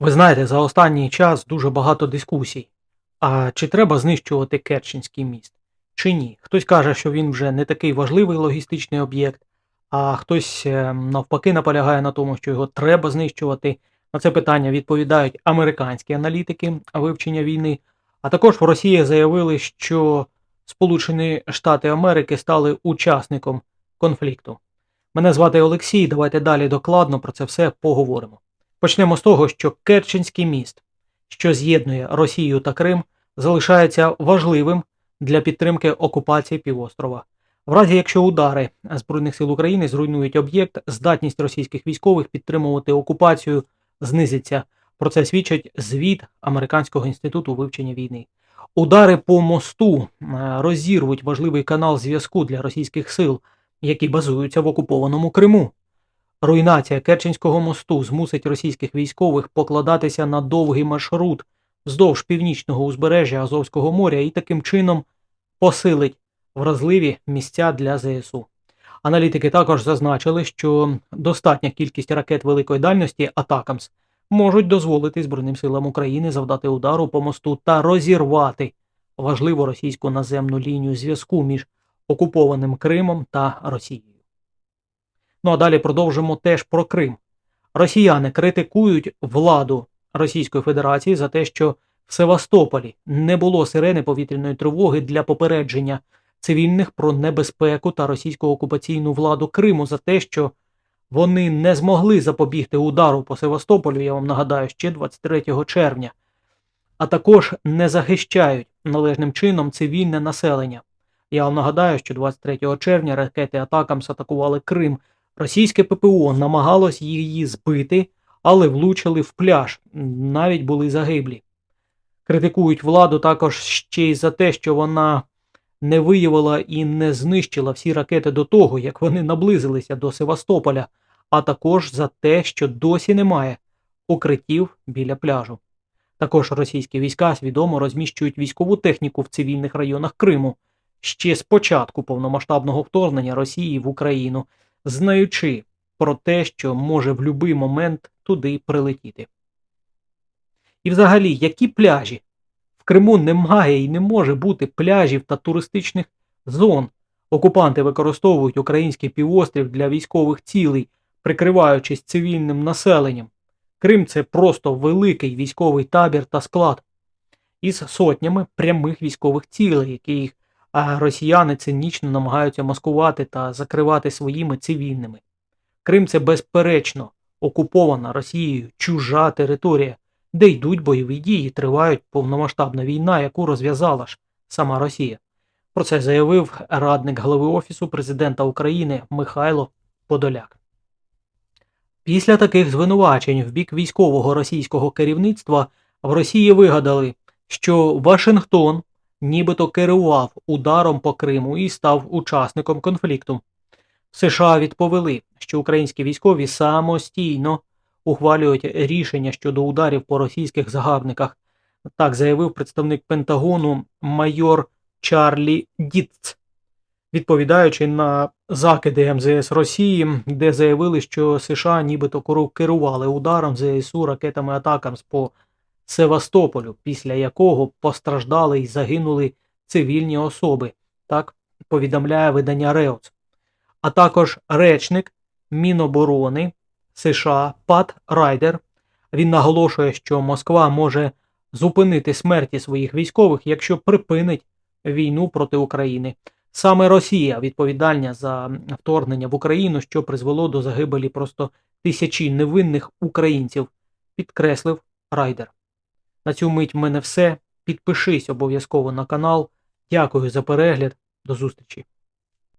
Ви знаєте, за останній час дуже багато дискусій. А чи треба знищувати Керченський міст? Чи ні? Хтось каже, що він вже не такий важливий логістичний об'єкт, а хтось е, навпаки наполягає на тому, що його треба знищувати. На це питання відповідають американські аналітики вивчення війни. А також в Росії заявили, що Сполучені Штати Америки стали учасником конфлікту. Мене звати Олексій. Давайте далі докладно про це все поговоримо. Почнемо з того, що Керченський міст, що з'єднує Росію та Крим, залишається важливим для підтримки окупації півострова. В разі, якщо удари Збройних сил України зруйнують об'єкт, здатність російських військових підтримувати окупацію знизиться. Про це свідчить звіт Американського інституту вивчення війни. Удари по мосту е, розірвуть важливий канал зв'язку для російських сил, які базуються в окупованому Криму. Руйнація Керченського мосту змусить російських військових покладатися на довгий маршрут вздовж північного узбережжя Азовського моря і таким чином посилить вразливі місця для ЗСУ. Аналітики також зазначили, що достатня кількість ракет великої дальності Атакамс можуть дозволити Збройним силам України завдати удару по мосту та розірвати важливу російську наземну лінію зв'язку між окупованим Кримом та Росією. Ну а далі продовжимо теж про Крим. Росіяни критикують владу Російської Федерації за те, що в Севастополі не було сирени повітряної тривоги для попередження цивільних про небезпеку та російську окупаційну владу Криму за те, що вони не змогли запобігти удару по Севастополю, я вам нагадаю, ще 23 червня, а також не захищають належним чином цивільне населення. Я вам нагадаю, що 23 червня ракети Атакамс атакували Крим. Російське ППО намагалось її збити, але влучили в пляж, навіть були загиблі. Критикують владу також ще й за те, що вона не виявила і не знищила всі ракети до того, як вони наблизилися до Севастополя, а також за те, що досі немає укриттів біля пляжу. Також російські війська свідомо розміщують військову техніку в цивільних районах Криму ще з початку повномасштабного вторгнення Росії в Україну, знаючи про те, що може в будь-який момент туди прилетіти. І взагалі, які пляжі? В Криму немає і не може бути пляжів та туристичних зон. Окупанти використовують український півострів для військових цілей, прикриваючись цивільним населенням. Крим це просто великий військовий табір та склад із сотнями прямих військових цілей, які а росіяни цинічно намагаються маскувати та закривати своїми цивільними. Крим це безперечно окупована Росією чужа територія, де йдуть бойові дії, тривають повномасштабна війна, яку розв'язала ж сама Росія. Про це заявив радник голови Офісу президента України Михайло Подоляк. Після таких звинувачень в бік військового російського керівництва в Росії вигадали, що Вашингтон нібито керував ударом по Криму і став учасником конфлікту. США відповіли, що українські військові самостійно ухвалюють рішення щодо ударів по російських загарбниках. Так заявив представник Пентагону майор Чарлі Дітц, відповідаючи на закиди МЗС Росії, де заявили, що США нібито керували ударом ЗСУ ракетами атакам по Севастополю, після якого постраждали і загинули цивільні особи, так повідомляє видання Реоц. А також речник Міноборони США Пат Райдер. Він наголошує, що Москва може зупинити смерті своїх військових, якщо припинить війну проти України. Саме Росія відповідальна за вторгнення в Україну, що призвело до загибелі просто тисячі невинних українців, підкреслив Райдер. На цю мить в мене все. Підпишись обов'язково на канал. Дякую за перегляд. До зустрічі!